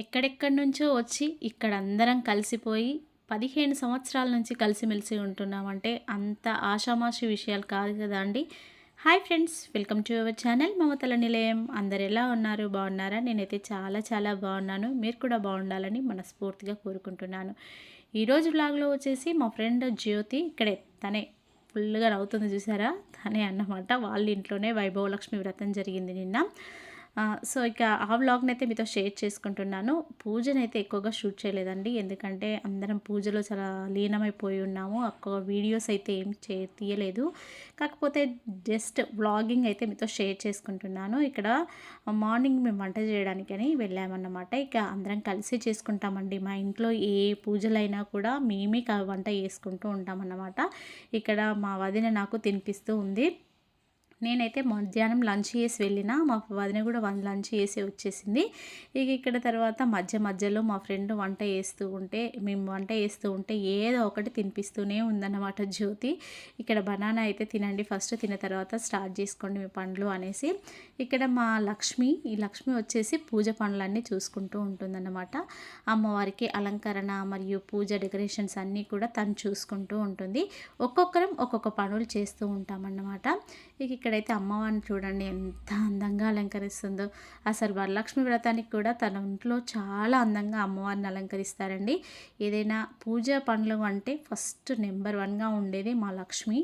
ఎక్కడెక్కడి నుంచో వచ్చి ఇక్కడ అందరం కలిసిపోయి పదిహేను సంవత్సరాల నుంచి కలిసిమెలిసి ఉంటున్నామంటే అంత ఆషామాషి విషయాలు కాదు కదా అండి. Hi friends welcome to our channel మమతల నిలయం. అందరు ఎలా ఉన్నారు? బాగున్నారా? నేనైతే చాలా చాలా బాగున్నాను. మీరు కూడా బాగుండాలని మనస్ఫూర్తిగా కోరుకుంటున్నాను. ఈరోజు బ్లాగ్లో వచ్చేసి మా ఫ్రెండ్ జ్యోతి ఇక్కడే తనే ఫుల్గా నవ్వుతుంది చూసారా? తనే అన్నమాట వాళ్ళ ఇంట్లోనే వైభవలక్ష్మి వ్రతం జరిగింది నిన్న. సో ఇక ఆ వ్లాగ్ని అయితే మీతో షేర్ చేసుకుంటున్నాను. పూజనైతే అయితే ఎక్కువగా షూట్ చేయలేదండి. ఎందుకంటే అందరం పూజలో చాలా లీనమైపోయి ఉన్నాము. ఎక్కువ వీడియోస్ అయితే ఏం చే తీయలేదు. కాకపోతే జస్ట్ వ్లాగింగ్ అయితే మీతో షేర్ చేసుకుంటున్నాను. ఇక్కడ మార్నింగ్ మేము వంట చేయడానికని వెళ్ళామన్నమాట. ఇక అందరం కలిసి చేసుకుంటామండి. మా ఇంట్లో ఏ పూజలైనా కూడా మేమే వంట చేసుకుంటూ ఉంటామన్నమాట. ఇక్కడ మా వదిన నాకు తినిపిస్తూ ఉంది. నేనైతే మధ్యాహ్నం లంచ్ చేసి వెళ్ళిన మా వదిన కూడా వన్ లంచ్ చేసి వచ్చేసింది. ఇక ఇక్కడ తర్వాత మధ్య మధ్యలో మా ఫ్రెండ్ వంట చేస్తూ ఉంటే మేము వంట చేస్తూ ఉంటే ఏదో ఒకటి తినిపిస్తూనే ఉందన్నమాట జ్యోతి. ఇక్కడ బనానా అయితే తినండి ఫస్ట్ తిన్న తర్వాత స్టార్ట్ చేసుకోండి మీ పండ్లు అనేసి. ఇక్కడ మా లక్ష్మి ఈ లక్ష్మి వచ్చేసి పూజ పనులన్నీ చూసుకుంటూ ఉంటుందన్నమాట. అమ్మవారికి అలంకరణ మరియు పూజ డెకరేషన్స్ అన్నీ కూడా తను చూసుకుంటూ ఉంటుంది. ఒక్కొక్కరం ఒక్కొక్క పనులు చేస్తూ ఉంటామన్నమాట. ఇక ఇక్కడైతే అమ్మవారిని చూడండి ఎంత అందంగా అలంకరిస్తుందో. అసలు వరలక్ష్మి వ్రతానికి కూడా తన ఇంట్లో చాలా అందంగా అమ్మవారిని అలంకరిస్తారండి. ఏదైనా పూజ పనులు అంటే ఫస్ట్ నెంబర్ వన్గా ఉండేది మా లక్ష్మి.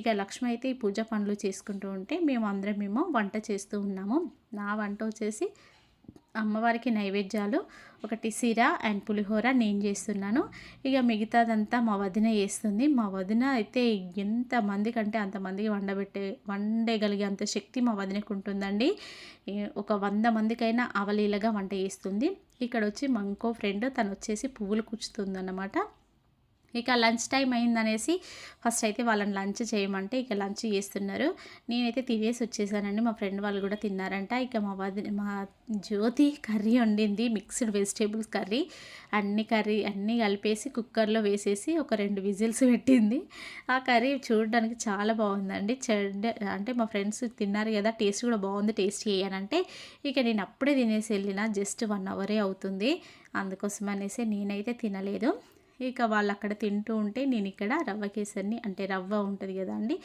ఇక లక్ష్మి అయితే ఈ పూజ పనులు చేసుకుంటూ ఉంటే మేము అందరం మేము వంట చేస్తూ ఉన్నాము. నా వంట వచ్చేసి అమ్మవారికి నైవేద్యాలు ఒకటి సిర అండ్ పులిహోర నేను చేస్తున్నాను. ఇక మిగతాదంతా మా వదిన చేస్తుంది. మా వదిన అయితే ఎంతమంది కంటే అంతమందికి వండబెట్టే వండగలిగే అంత శక్తి మా వదినకు ఉంటుందండి. ఒక వంద మందికైనా అవలీలగా వంట చేస్తుంది. ఇక్కడ వచ్చి మా ఇంకో ఫ్రెండ్ తను వచ్చేసి పువ్వులు కూర్చుతుంది అన్నమాట ఇక లంచ్ టైం అయిందనేసి ఫస్ట్ అయితే వాళ్ళని లంచ్ చేయమంటే ఇక లంచ్ చేస్తున్నారు. నేనైతే తినేసి వచ్చేసానండి. మా ఫ్రెండ్ వాళ్ళు కూడా తిన్నారంట. ఇక మా వది మా జ్యోతి కర్రీ వండింది. Mixed vegetables curry. అన్ని కర్రీ అన్నీ కలిపేసి కుక్కర్లో వేసేసి ఒక రెండు విజిల్స్ పెట్టింది. ఆ కర్రీ చూడడానికి చాలా బాగుందండి. చెడ్డ అంటే మా ఫ్రెండ్స్ తిన్నారు కదా టేస్ట్ కూడా బాగుంది టేస్ట్ చేయనంటే ఇక నేను అప్పుడే తినేసి వెళ్ళిన జస్ట్ వన్ అవరే అవుతుంది. అందుకోసం అనేసి నేనైతే తినలేదు. ఇక వాళ్ళు అక్కడ తింటూ ఉంటే నేను ఇక్కడ రవ్వ కేసరిని అంటే రవ్వ ఉంటుంది కదా అండి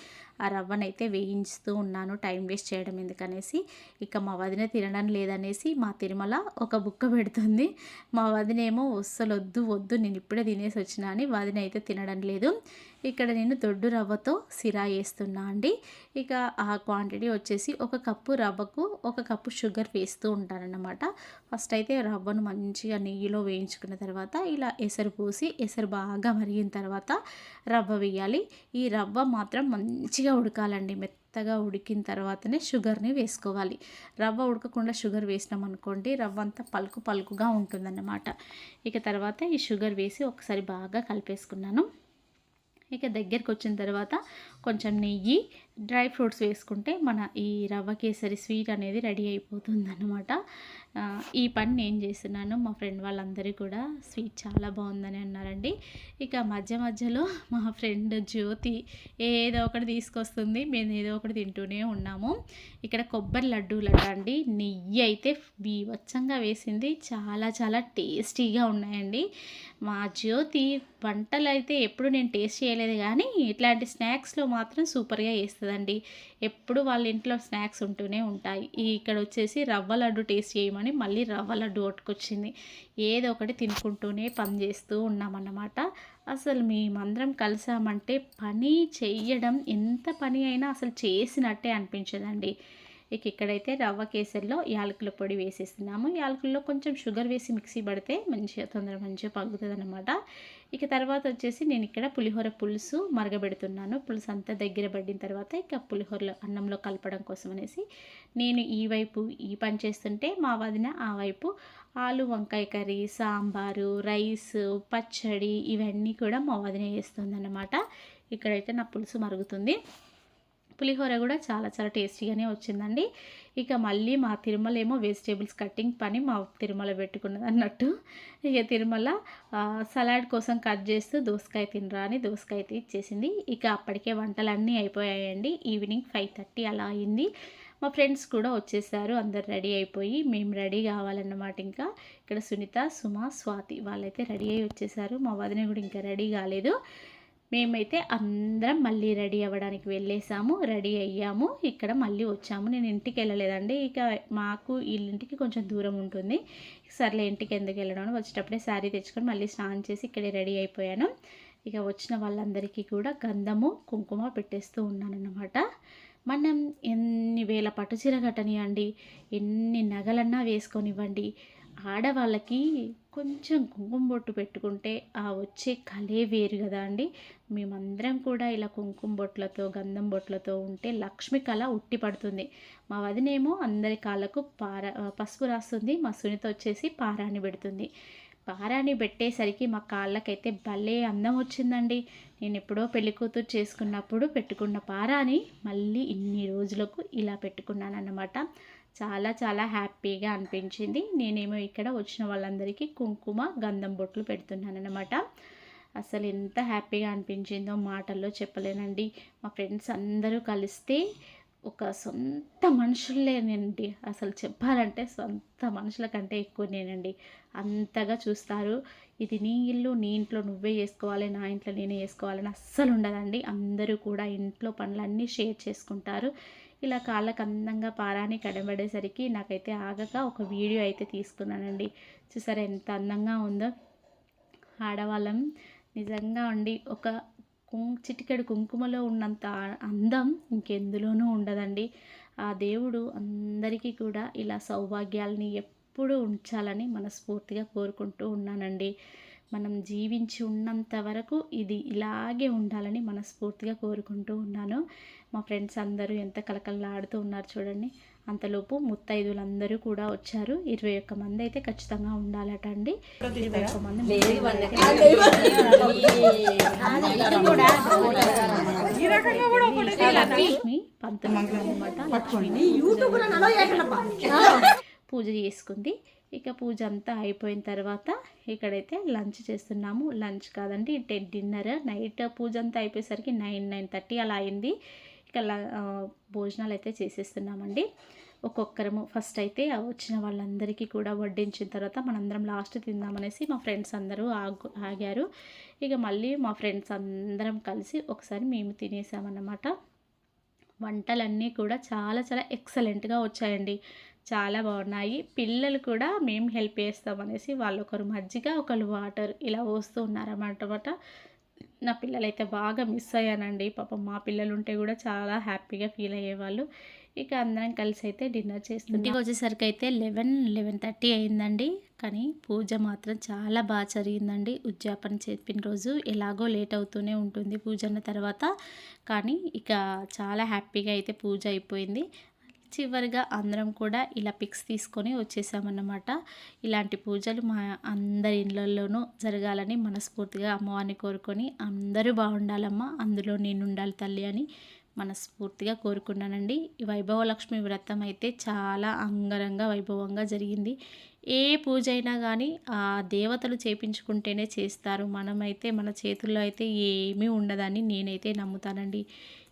ఆ రవ్వనైతే వేయించుతూ ఉన్నాను టైం వేస్ట్ చేయడం ఎందుకనేసి. ఇక మా వదిన తినడం లేదనేసి మా తిరుమల ఒక బుక్క పెడుతుంది. మా వదిన ఏమో అస్సలు వద్దు వద్దు నేను ఇప్పుడే తినేసి వచ్చినా అని వదిన అయితే తినడం లేదు. ఇక్కడ నేను దొడ్డు రవ్వతో సిరా వేస్తున్నా అండి. ఇక ఆ క్వాంటిటీ వచ్చేసి ఒక కప్పు రవ్వకు ఒక కప్పు షుగర్ వేస్తూ ఉంటానన్నమాట. ఫస్ట్ అయితే రవ్వను మంచిగా నెయ్యిలో వేయించుకున్న తర్వాత ఇలా ఎసరు పోసి ఎసరు బాగా మరిగిన తర్వాత రవ్వ వేయాలి. ఈ రవ్వ మాత్రం మంచిగా ఉడకాలండి. మెత్తగా ఉడికిన తర్వాతనే షుగర్ని వేసుకోవాలి. రవ్వ ఉడకకుండా షుగర్ వేసినాం అనుకోండి రవ్వ అంతా పలుకు పలుకుగా ఉంటుందన్నమాట. ఇక తర్వాత ఈ షుగర్ వేసి ఒకసారి బాగా కలిపేసుకున్నాను. ఇక దగ్గరికి వచ్చిన తర్వాత కొంచెం నెయ్యి డ్రై ఫ్రూట్స్ వేసుకుంటే మన ఈ రవ్వ కేసరి స్వీట్ అనేది రెడీ అయిపోతుంది అన్నమాట ఈ పని నేను చేస్తున్నాను. మా ఫ్రెండ్ వాళ్ళందరూ కూడా స్వీట్ చాలా బాగుందని అన్నారండి. ఇక మధ్య మధ్యలో మా ఫ్రెండ్ జ్యోతి ఏదో ఒకటి తీసుకొస్తుంది. మేము ఏదో ఒకటి తింటూనే ఉన్నాము. ఇక్కడ కొబ్బరి లడ్డూలట అండి. నెయ్యి అయితే బీవచ్చంగా వేసింది. చాలా చాలా టేస్టీగా ఉన్నాయండి. మా జ్యోతి వంటలు అయితే ఎప్పుడు నేను టేస్ట్ చేయలేదు కానీ ఇట్లాంటి స్నాక్స్లో మాత్రం సూపర్గా చేస్తుందండి. ఎప్పుడు వాళ్ళ ఇంట్లో స్నాక్స్ ఉంటూనే ఉంటాయి. ఇక్కడ వచ్చేసి రవ్వ లడ్డు టేస్ట్ చేయమని మళ్ళీ రవ్వ లడ్డు కొట్టుకొచ్చింది. ఏదో ఒకటి తినుకుంటూనే పని చేస్తూ ఉన్నామన్నమాట. అసలు మేమందరం కలిసామంటే పని చెయ్యడం ఎంత పని అయినా అసలు చేసినట్టే అనిపించదండి. ఇక ఇక్కడైతే రవ్వ కేసరిలో యాలకుల పొడి వేసేస్తున్నాము. యాలకుల్లో కొంచెం షుగర్ వేసి మిక్సీ పడితే మంచిగా తొందరగా మంచిగా పగుతుంది అనమాట ఇక తర్వాత వచ్చేసి నేను ఇక్కడ పులిహోర పులుసు మరగబెడుతున్నాను. పులుసు అంతా దగ్గర పడిన తర్వాత ఇక పులిహోరలో అన్నంలో కలపడం కోసం అనేసి నేను ఈ వైపు ఈ పని చేస్తుంటే మా వదిన ఆ వైపు ఆలు వంకాయ కర్రీ సాంబారు రైస్ పచ్చడి ఇవన్నీ కూడా మా వదిన చేస్తుంది ఇక్కడైతే నా పులుసు మరుగుతుంది. పులిహోర కూడా చాలా చాలా టేస్టీగానే వచ్చిందండి. ఇక మళ్ళీ మా తిరుమల ఏమో వెజిటేబుల్స్ కటింగ్ పని మా తిరుమల పెట్టుకున్నది అన్నట్టు. ఇక తిరుమల సలాడ్ కోసం కట్ చేస్తూ దోసకాయ తినరా అని దోసకాయ ఇచ్చేసింది. ఇక అప్పటికే వంటలన్నీ అయిపోయాయండి. ఈవినింగ్ ఫైవ్ థర్టీ అలా అయింది. మా ఫ్రెండ్స్ కూడా వచ్చేసారు. అందరు రెడీ అయిపోయి మేము రెడీ కావాలన్నమాట ఇంకా. ఇక్కడ సునీత సుమ స్వాతి వాళ్ళైతే రెడీ అయ్యి వచ్చేసారు. మా వదిన కూడా ఇంకా రెడీ కాలేదు. మేమైతే అందరం మళ్ళీ రెడీ అవ్వడానికి వెళ్ళేసాము రెడీ అయ్యాము. ఇక్కడ మళ్ళీ వచ్చాము. నేను ఇంటికి వెళ్ళలేదండి. ఇక మాకు వీళ్ళింటికి కొంచెం దూరం ఉంటుంది. సర్లే ఇంటికి ఎందుకు వెళ్ళడం వచ్చేటప్పుడే శారీ తెచ్చుకొని మళ్ళీ స్నానం చేసి ఇక్కడే రెడీ అయిపోయాను. ఇక వచ్చిన వాళ్ళందరికీ కూడా గంధము కుంకుమ పెట్టేస్తూ ఉన్నానన్నమాట. మనం ఎన్ని వేల పట్టుచీర కట్టనివ్వండి ఎన్ని నగలన్నా వేసుకొనివ్వండి. ఆడవాళ్ళకి కొంచెం కుంకుమ బొట్టు పెట్టుకుంటే ఆ వచ్చే కలే వేరు కదా అండి. మేమందరం కూడా ఇలా కుంకుమ బొట్లతో గంధం బొట్లతో ఉంటే లక్ష్మి కళ ఉట్టి పడుతుంది. మా వదినేమో అందరి కాళ్ళకు పార పసుపు రాస్తుంది. మా సునీత వచ్చేసి పారాని పెడుతుంది. పారాని పెట్టేసరికి మా కాళ్ళకైతే భలే అందం వచ్చిందండి. నేను ఎప్పుడో పెళ్ళి కూతురు చేసుకున్నప్పుడు పెట్టుకున్న పారాని మళ్ళీ ఇన్ని రోజులకు ఇలా పెట్టుకున్నాను అన్నమాట చాలా చాలా హ్యాపీగా అనిపించింది. నేనేమో ఇక్కడ వచ్చిన వాళ్ళందరికీ కుంకుమ గంధం బొట్లు పెడుతున్నాను అనమాట అసలు ఎంత హ్యాపీగా అనిపించిందో మాటల్లో చెప్పలేనండి. మా ఫ్రెండ్స్ అందరూ కలిస్తే ఒక సొంత మనుషులేనండి అసలు చెప్పాలంటే సొంత మనుషుల కంటే ఎక్కువ నేనండి అంతగా చూస్తారు. ఇది నీ ఇల్లు నీ ఇంట్లో నువ్వే చేసుకోవాలి నా ఇంట్లో నేనే చేసుకోవాలని అస్సలు ఉండదండి. అందరూ కూడా ఇంట్లో పనులన్నీ షేర్ చేసుకుంటారు. ఇలా కాళ్ళకు అందంగా పారాని కడబడేసరికి నాకైతే ఆగక ఒక వీడియో అయితే తీసుకున్నానండి. చూసారా ఎంత అందంగా ఉందో. ఆడవాళ్ళం నిజంగా అండి ఒక కుం చిటికెడు కుంకుమలో ఉన్నంత అందం ఇంకెందులోనూ ఉండదండి. ఆ దేవుడు అందరికీ కూడా ఇలా సౌభాగ్యాలని ఎప్పుడూ ఉంచాలని మనస్ఫూర్తిగా కోరుకుంటూ ఉన్నానండి. మనం జీవించి ఉన్నంత వరకు ఇది ఇలాగే ఉండాలని మనస్ఫూర్తిగా కోరుకుంటూ ఉన్నాను. మా ఫ్రెండ్స్ అందరూ ఎంత కలకలలాడుతూ ఉన్నారు చూడండి. అంతలోపు ముత్తైదులందరూ కూడా వచ్చారు. ఇరవై ఒక్క మంది అయితే ఖచ్చితంగా ఉండాలట అండి. ఇరవై ఒక్క మంది లక్ష్మి పంతొమ్మిది అనమాట లక్ష్మిని పూజ చేసుకుంది. ఇక పూజ అంతా అయిపోయిన తర్వాత ఇక్కడైతే లంచ్ చేస్తున్నాము. లంచ్ కాదండి డిన్నర్. నైట్ పూజ అంతా అయిపోయేసరికి నైన్ నైన్ థర్టీ అలా అయింది. ఇక భోజనాలు అయితే చేసేస్తున్నామండి. ఒక్కొక్కరము ఫస్ట్ అయితే వచ్చిన వాళ్ళందరికీ కూడా వడ్డించిన తర్వాత మనందరం లాస్ట్ తిందామనేసి మా ఫ్రెండ్స్ అందరూ ఆగు ఆగారు. ఇక మళ్ళీ మా ఫ్రెండ్స్ అందరం కలిసి ఒకసారి మేము తినేసామన్నమాట. వంటలన్నీ కూడా చాలా చాలా ఎక్సలెంట్గా వచ్చాయండి. చాలా బాగున్నాయి. పిల్లలు కూడా మేము హెల్ప్ చేస్తామనేసి వాళ్ళు ఒకరు మజ్జిగ ఒకరు వాటర్ ఇలా వస్తూ ఉన్నారన్నమాట. నా పిల్లలైతే బాగా మిస్ అయ్యానండి. పాపం మా పిల్లలు ఉంటే కూడా చాలా హ్యాపీగా ఫీల్ అయ్యేవాళ్ళు. ఇక అందరం కలిసి అయితే డిన్నర్ చేస్తుంది ఇంటికి వచ్చేసరికి అయితే లెవెన్ లెవెన్ థర్టీ అయిందండి. కానీ పూజ మాత్రం చాలా బాగా జరిగిందండి. ఉద్యాపన చెప్పిన రోజు ఎలాగో లేట్ అవుతూనే ఉంటుంది పూజ అన్న తర్వాత. కానీ ఇక చాలా హ్యాపీగా అయితే పూజ అయిపోయింది. చివరిగా అందరం కూడా ఇలా పిక్స్ తీసుకొని వచ్చేసామన్నమాట. ఇలాంటి పూజలు మా అందరి ఇళ్ళల్లోనూ జరగాలని మనస్ఫూర్తిగా అమ్మవారిని కోరుకొని అందరూ బాగుండాలమ్మా అందులో నేను ఉండాలి తల్లి అని మనస్ఫూర్తిగా కోరుకున్నానండి. ఈ వైభవలక్ష్మి వ్రతం అయితే చాలా అంగరంగ వైభవంగా జరిగింది. ఏ పూజ అయినా కానీ ఆ దేవతలు చేపించుకుంటేనే చేస్తారు. మనమైతే మన చేతుల్లో అయితే ఏమీ ఉండదని నేనైతే నమ్ముతానండి.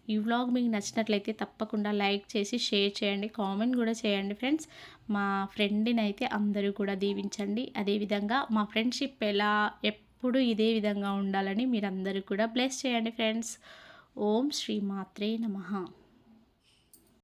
ఈ వ్లాగ్ మీకు నచ్చినట్లయితే తప్పకుండా లైక్ చేసి షేర్ చేయండి కామెంట్ కూడా చేయండి ఫ్రెండ్స్. మా ఫ్రెండ్ని అయితే అందరూ కూడా దీవించండి. అదేవిధంగా మా ఫ్రెండ్షిప్ ఎలా ఎప్పుడు ఇదే విధంగా ఉండాలని మీరందరూ కూడా బ్లెస్ చేయండి ఫ్రెండ్స్. ఓం శ్రీ మాత్రే నమ.